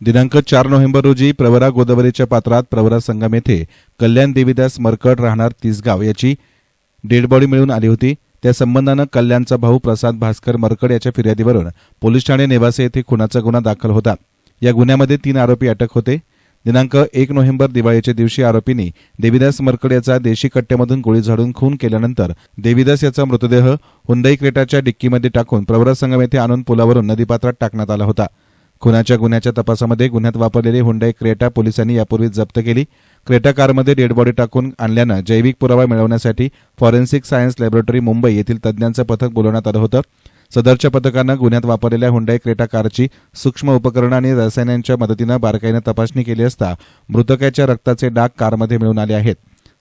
दिनांक चार नोव्हेंबर रोजी प्रवरा गोदावरीच्या पात्रात प्रवरा संगम येथे कल्याण देवीदास मरकड राहणार तिसगाव याची डेडबॉडी मिळून आली होती. त्या संबंधानं कल्याणचा भाऊ प्रसाद भास्कर मरकड याच्या फिर्यादीवरून पोलीस ठाणे नेवासे येथे खुनाचा गुन्हा दाखल होता. या गुन्ह्यामध्ये तीन आरोपी अटक होते. दिनांक एक नोव्हेंबर दिवाळीच्या दिवशी आरोपींनी देवीदास मरकड याचा देशी कट्ट्यामधून गोळी झाडून खून केल्यानंतर देवीदास याचा मृतदेह हुंदाई क्रेटाच्या डिक्कीमध्ये टाकून प्रवरा संगम येथे आणून पुलावरून नदीपात्रात टाकण्यात आला होता. खुनाच्या गुन्ह्याच्या तपासामध्ये गुन्ह्यात वापरलेली हुंडाई क्रेटा पोलिसांनी यापूर्वी जप्त केली. क्रेटा कारमध्ये डेड बॉडी टाकून आणल्यानं जैविक पुरावा मिळवण्यासाठी फॉरेन्सिक सायन्स लॅबोरेटरी मुंबई येथील तज्ज्ञांचं पथक बोलवण्यात आलं होतं. सदरच्या पथकानं गुन्ह्यात वापरलेल्या हुंडाई क्रेटा कारची सूक्ष्म उपकरणं आणि रसायनांच्या मदतीनं बारकाईनं तपासणी केली असता मृतकाच्या रक्ताचे डाग कारमध्ये मिळून आले आहेत.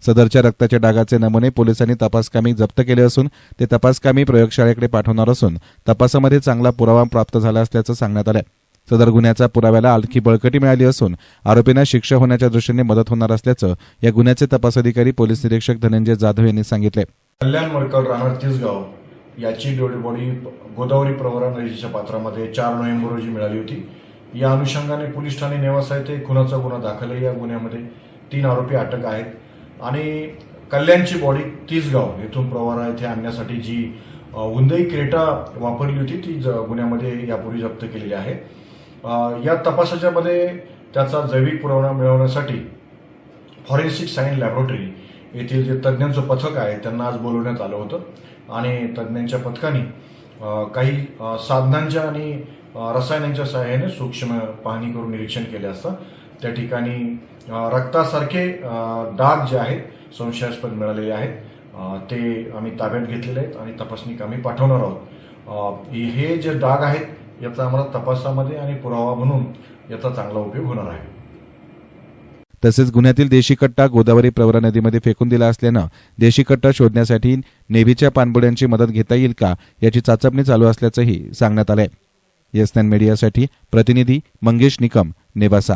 सदरच्या रक्ताच्या डागाचे नमुने पोलिसांनी तपासकामी जप्त केले असून ते तपासकामी प्रयोगशाळेकडे पाठवणार असून तपासामध्ये चांगला पुरावा प्राप्त झाला असल्याचं सांगण्यात आलं सदर गुन्ह्याचा पुराव्याला आणखी बळकटी मिळाली असून आरोपींना शिक्षा होण्याच्या दृष्टीने मदत होणार असल्याचं या गुन्ह्याचे तपास अधिकारी पोलीस निरीक्षक धनंजय जाधव यांनी सांगितले. कल्याण मडकर राहणार तिसगाव याची डेड बॉडी गोदावरी प्रवरा नदीच्या पात्रामध्ये चार नोव्हेंबर रोजी मिळाली होती. या अनुषंगाने पोलीस ठाणे नेवासा येथे खुनाचा गुन्हा दाखल आहे. या गुन्ह्यामध्ये तीन आरोपी अटक आहेत. आणि कल्याणची बॉडी तिसगाव येथून प्रवारा येथे आणण्यासाठी जी उंदई हुंदई क्रेटा वापरली होती ती ज- गुन्ह्यामध्ये यापूर्वी जप्त केलेली आहे. या तपासाच्यामध्ये त्याचा जैविक पुरावा मिळवण्यासाठी फॉरेन्सिक सायन्स लॅबोरेटरी येथील जे तज्ज्ञांचं पथक आहे त्यांना आज बोलवण्यात आलं होतं. आणि तज्ज्ञांच्या पथकाने काही साधनांच्या आणि रसायनांच्या सहाय्याने सूक्ष्म पाहणी करून निरीक्षण केले असता. त्या ठिकाणी रक्तासारखे डाग जे आहेत संशयास्पद मिळालेले आहेत. ते आम्ही ताब्यात घेतलेले आहेत आणि तपासणी आम्ही पाठवणार आहोत. हे जे डाग आहेत याचा आम्हाला तपासामध्ये आणि पुरावा म्हणून याचा चांगला उपयोग होणार आहे. तसेच गुन्ह्यातील देशी कट्टा गोदावरी प्रवरा नदीमध्ये फेकून दिला असल्यानं देशी कट्टा शोधण्यासाठी नेव्हीच्या पाणबुड्यांची मदत घेता येईल का याची चाचपणी चालू असल्याचंही सांगण्यात आलंय. येस नाईन मीडियासाठी प्रतिनिधी मंगेश निकम नेवासा.